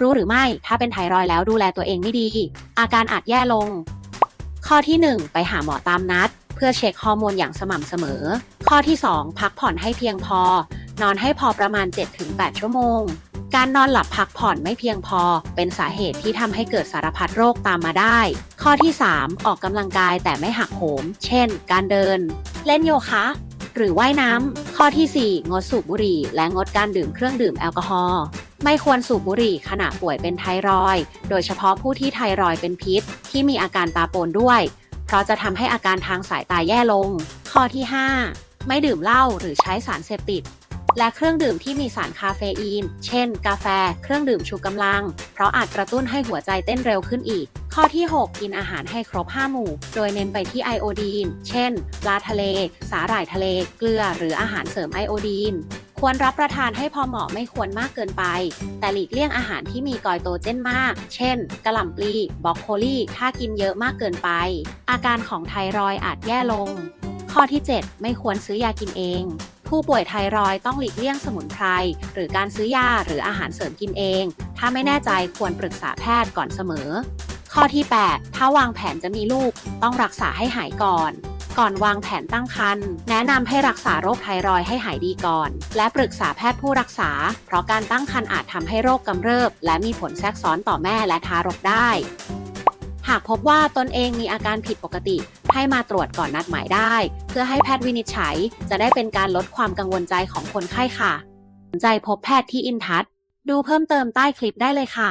รู้หรือไม่ถ้าเป็นไทรอยแล้วดูแลตัวเองไม่ดี อาการอาจแย่ลง ข้อที่ 1 ไปหาหมอตามนัด เพื่อเช็คฮอร์โมนอย่างสม่ำเสมอ ข้อที่ 2 พักผ่อนให้เพียงพอ นอนให้พอประมาณ 7-8 ชั่วโมง การนอนหลับพักผ่อนไม่เพียงพอ เป็นสาเหตุที่ทำให้เกิดสารพัดโรคตามมาได้ ข้อที่ 3 ออกกำลังกายแต่ไม่หักโหม เช่น การเดิน เล่นโยคะหรือว่ายน้ำ ข้อทีสี่4 งดสูบบุหรี่ และงดการดื่มเครื่องดื่มแอลกอฮอล์ ไม่ควรสูบบุหรี่ขณะป่วยเป็นไทรอยด์โดยเฉพาะผู้ที่ไทรอยด์เป็นพิษ ที่มีอาการตาโปนด้วย เพราะจะทำให้อาการทางสายตาแย่ลง ข้อที่ 5 ไม่ดื่มเหล้าหรือใช้สารเสพติด และเครื่องดื่มที่มีสารคาเฟอีน เช่น กาแฟ เครื่องดื่มชูกำลัง เพราะอาจกระตุ้นให้หัวใจเต้นเร็วขึ้นอีก ข้อที่ 6 กินอาหารให้ครบ 5 หมู่ โดยเน้นไปที่ไอโอดีน เช่น ปลาทะเล สาหร่ายทะเล เกลือ หรืออาหารเสริมไอโอดีน ควรรับประทานให้พอเหมาะไม่ควรมากเกินไป แต่หลีกเลี่ยงอาหารที่มีกอยโตเจนมาก เช่น กระหล่ำปลีบรอกโคลีถ้ากินเยอะมากเกินไป อาการของไทรอยด์อาจแย่ลง ข้อที่ 7 ไม่ควรซื้อยากินเองผู้ป่วยไทรอยต้องหลีกเลี่ยงสมุนไพรหรือการซื้อยาหรืออาหารเสริมกินเอง ถ้าไม่แน่ใจควรปรึกษาแพทย์ก่อนเสมอ ข้อที่ 8 ถ้าวางแผนจะมีลูก ต้องรักษาให้หายก่อน ก่อนวางแผนตั้งครรภ์แนะนำให้รักษาโรคไทรอยด์ให้หายดีก่อน และปรึกษาแพทย์ผู้รักษา เพราะการตั้งครรภ์อาจทำให้โรคกำเริบ และมีผลแทรกซ้อนต่อแม่และทารกได้ หากพบว่าตนเองมีอาการผิดปกติ ให้มาตรวจก่อนนัดหมายได้ เพื่อให้แพทย์วินิจฉัย จะได้เป็นการลดความกังวลใจของคนไข้ค่ะสนใจพบแพทย์ที่อินทัศดูเพิ่มเติมใต้คลิปได้เลยค่ะ